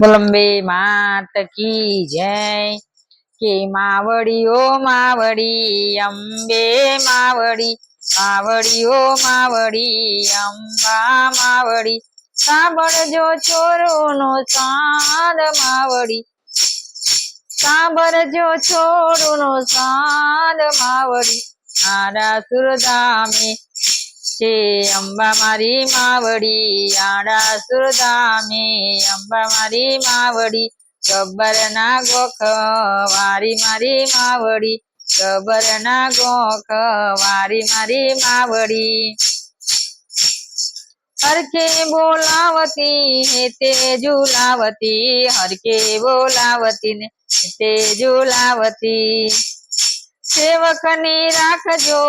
બોલંબે માત કી જય. કે માવડી ઓ માવડી, અંબે માવડી માવડી ઓ માવડી, અંબા માવડી. સાંભળજો ચોરોનો સાદ માવડી. સાંભળજો છોડનો સાદ માવડી. આરા સુરધામે છે અંબા મારી માવડી આડા સુરધામે અંબા મારી માવડી ગબ્બર ના ગોખ વારી મારી માવડી ગબ્બર ના ગોખ વારી મારી માવડી હરકે બોલાવતી હે તે ઝુલાવતી હરકે બોલાવતી ને તે ઝુલાવતી સેવકની રાખજો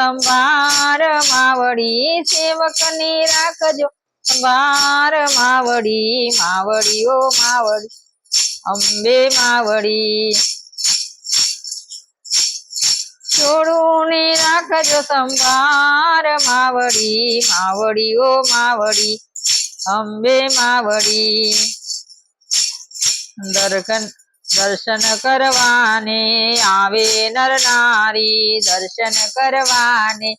સંભાર માવડી સેવકની રાખજો. સંભાર માવડી માવડી ઓ માવડી, અંબે માવડી. છોડું ને રાખજો સંભાર માવડી માવડી ઓ માવડી, અંબે માવડી. દર્શન દર્શન કરવાને આવે નર નારી, દર્શન કરવાને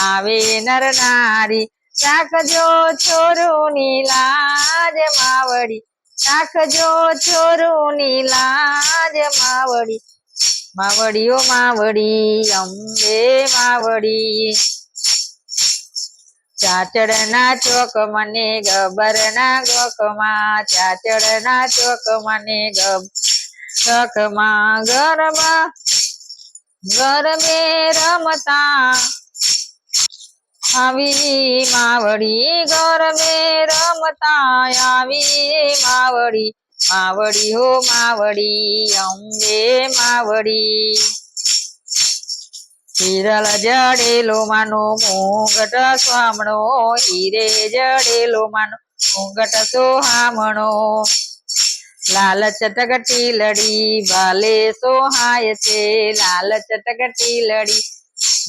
આવે નર નારી. રાખજો ચોરુની લાજ માવડી, રાખજો ચોરુની લાજ માવડી. માવડીઓ માવડી, અંબે માવડી. ચાચડના ચોક મને ગબરના ગોકમાં ચાચડના ચોક મને ગબ ચોકમાં ગરબા ગરબે રમતા આવી માવડી ગરબે રમતા આવી માવડી માવડી હો માવડી અંબે માવડી હિરલ જડેલો માનો મુંગટ સ્વામણો હીરે જડેલો માનો મુંગટ સોહામણો લાલ ચટકટી લડી બાલે સોહાય છે લાલ ચટકટી લડી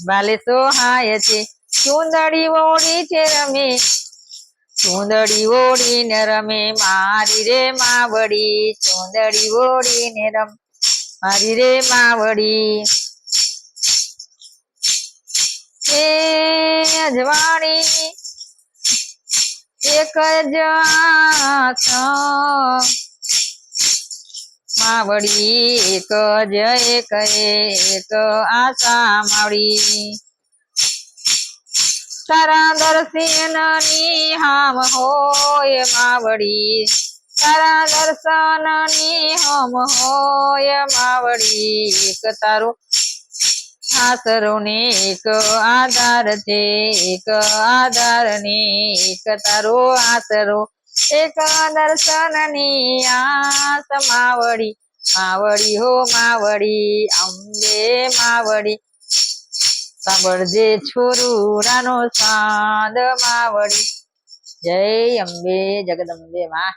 બાલે સોહાય છે ચુંદડી ઓળી છે રમે ચુંદડી ઓળીને રમે મારી રે માવડી ચુંદડી ઓળીને રમ મારી રે માવડી એ અજવાણી એક જ આંખ માવડી એક જય એક એક આશા માવડી. તારા દર્શનની હામ હોય માવડી. તારા દર્શનની હમ હોય માવડી. એક તારું આસરો ને એક આધાર છે, એક આધાર ને એક તારો આસરો એક દર્શનની આસ માવડી માવડી હો માવડી, અંબે માવડી. સાંભળજે છોરુરાનો સાદ માવડી. જય અંબે, જગદંબે માં.